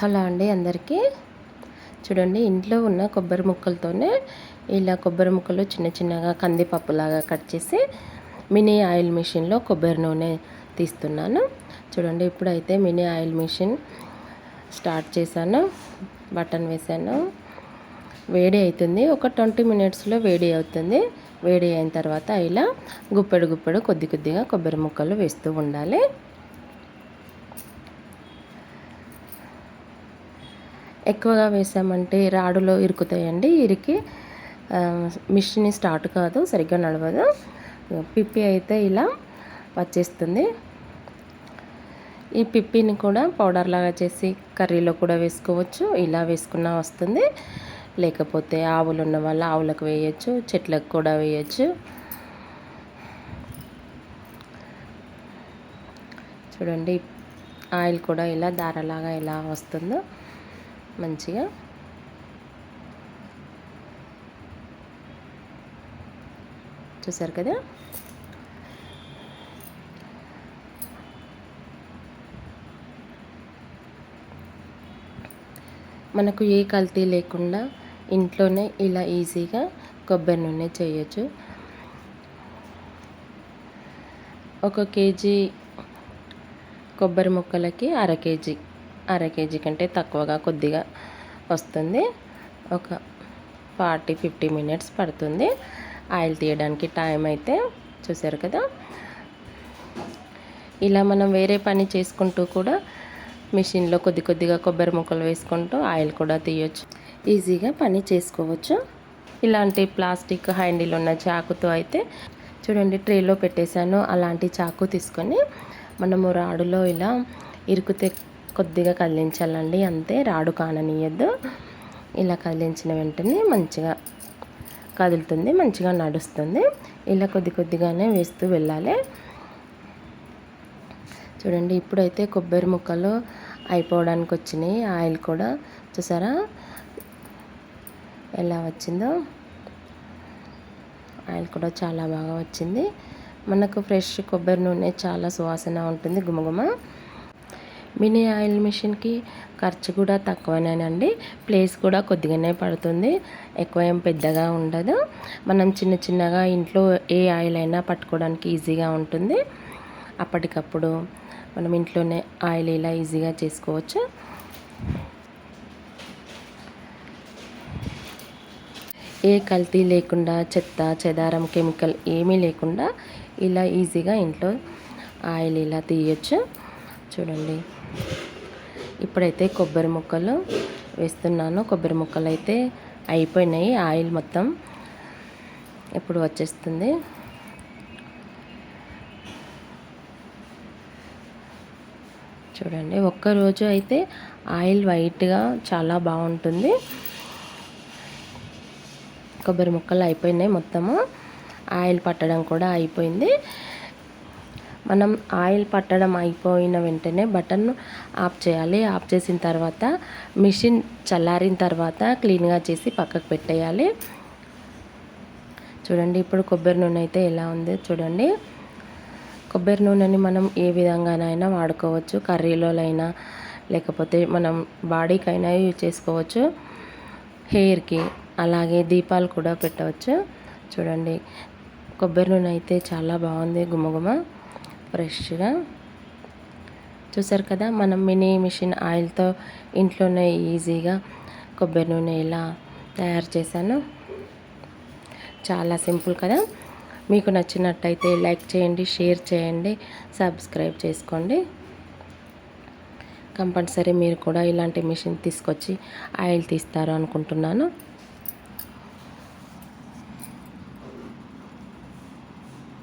Hello అండి అందరికీ. చూడండి ఇంట్లో ఉన్న కొబ్బరి ముక్కలతోనే ఇలా కొబ్బరి ముక్కలు చిన్న చిన్నగా కందిపప్పులాగా కట్ చేసి మినీ ఆయిల్ మిషన్లో కొబ్బరి నూనె తీస్తున్నాను. చూడండి ఇప్పుడైతే మినీ ఆయిల్ మిషన్ స్టార్ట్ చేశాను. బటన్ వేసాను వేడి అవుతుంది. ఒక ట్వంటీ మినిట్స్లో వేడి అవుతుంది. వేడి అయిన తర్వాత ఇలా గుప్పెడు గుప్పెడు కొద్ది కొద్దిగా కొబ్బరి ముక్కలు వేస్తూ ఉండాలి. ఎక్కువగా వేసామంటే రాడులో ఇరుకుతాయండి ఇరికి మిషన్ స్టార్ట్ కాదు సరిగ్గా నడవదు. పిప్పి అయితే ఇలా వచ్చేస్తుంది. ఈ పిప్పిని కూడా పౌడర్ లాగా చేసి కర్రీలో కూడా వేసుకోవచ్చు ఇలా వేసుకున్నా వస్తుంది. లేకపోతే ఆవులు ఉన్న వాళ్ళు ఆవులకు వేయచ్చు చెట్లకు కూడా వేయచ్చు. చూడండి ఆయిల్ కూడా ఇలా దారలాగా ఎలా వస్తుందో. మంచిగా. చూసారు కదా? మనకు ఏ కల్తీ లేకుండా ఇంట్లోనే ఇలా ఈజీగా కొబ్బరి నూనె చేయొచ్చు. ఒక కేజీ కొబ్బరి ముక్కలకి అర కేజీ అర కేజీ కంటే తక్కువగా కొద్దిగా వస్తుంది. ఒక ఫార్టీ ఫిఫ్టీ మినిట్స్ పడుతుంది. ఆయిల్ తీయడానికి టైం అయితే చూసారు కదా? ఇలా మనం వేరే పని చేసుకుంటూ కూడా మిషన్లో కొద్ది కొద్దిగా కొబ్బరి ముక్కలు వేసుకుంటూ ఆయిల్ కూడా తీయొచ్చు. ఈజీగా పని చేసుకోవచ్చు. ఇలాంటి ప్లాస్టిక్ హ్యాండిల్ ఉన్న చాకుతో అయితే చూడండి ట్రేలో పెట్టేశాను. అలాంటి చాకు తీసుకొని మనము రాడులో ఇలా ఇరుకుతే కొద్దిగా కదిలించాలండి అంతే. రాడు కాననీయద్దు. ఇలా కదిలించిన వెంటనే మంచిగా కదులుతుంది మంచిగా నడుస్తుంది. ఇలా కొద్ది కొద్దిగానే వేస్తూ వెళ్ళాలి. చూడండి ఇప్పుడైతే కొబ్బరి ముక్కలు అయిపోవడానికి వచ్చినాయి. ఆయిల్ కూడా చూసారా? ఎలా వచ్చిందో? ఆయిల్ కూడా చాలా బాగా వచ్చింది. మనకు ఫ్రెష్ కొబ్బరి నూనె చాలా సువాసన ఉంటుంది గుమగుమ మినీ ఆయిల్ మిషన్కి ఖర్చు కూడా తక్కువనేనండి. ప్లేస్ కూడా కొద్దిగానే పడుతుంది. ఎక్కువ ఏం పెద్దగా ఉండదు. మనం చిన్న చిన్నగా ఇంట్లో ఏ ఆయిల్ అయినా పట్టుకోవడానికి ఈజీగా ఉంటుంది. అప్పటికప్పుడు మనం ఇంట్లోనే ఆయిల్ ఇలా ఈజీగా చేసుకోవచ్చు. ఏ కల్తీ లేకుండా చెత్త చెదారం కెమికల్ ఏమీ లేకుండా ఇలా ఈజీగా ఇంట్లో ఆయిల్ ఇలా తీయచ్చు. చూడండి. ఇప్పుడైతే కొబ్బరి ముక్కలు వేస్తున్నాను. కొబ్బరి ముక్కలు అయితే అయిపోయినాయి ఆయిల్ మొత్తం ఇప్పుడు వచ్చేస్తుంది. చూడండి ఒక్కరోజు అయితే ఆయిల్ వైట్గా చాలా బాగుంటుంది. కొబ్బరి ముక్కలు అయిపోయినాయి మొత్తము. ఆయిల్ పట్టడం కూడా అయిపోయింది. మనం ఆయిల్ పట్టడం అయిపోయిన వెంటనే బటన్ ఆఫ్ చేయాలి. ఆఫ్ చేసిన తర్వాత మిషన్ చల్లారిన తర్వాత క్లీన్గా చేసి పక్కకు పెట్టేయాలి. చూడండి ఇప్పుడు కొబ్బరి నూనె అయితే ఎలా ఉంది చూడండి. కొబ్బరి నూనెని మనం ఏ విధంగానైనా వాడుకోవచ్చు. కర్రీలోనైనా లేకపోతే మనం బాడీకైనా యూజ్ చేసుకోవచ్చు. హెయిర్కి అలాగే దీపాలు కూడా పెట్టవచ్చు. చూడండి కొబ్బరి నూనె అయితే చాలా బాగుంది. గుమగుమ. ఫ్రెష్గా. చూసారు కదా మనం మినీ మిషన్ ఆయిల్తో ఇంట్లోనే ఈజీగా కొబ్బరి నూనె ఇలా తయారు చేశాను. చాలా సింపుల్ కదా. మీకు నచ్చినట్టయితే లైక్ చేయండి షేర్ చేయండి సబ్స్క్రైబ్ చేసుకోండి. కంపల్సరీ మీరు కూడా ఇలాంటి మిషన్ తీసుకొచ్చి ఆయిల్ తీస్తారు అనుకుంటున్నాను.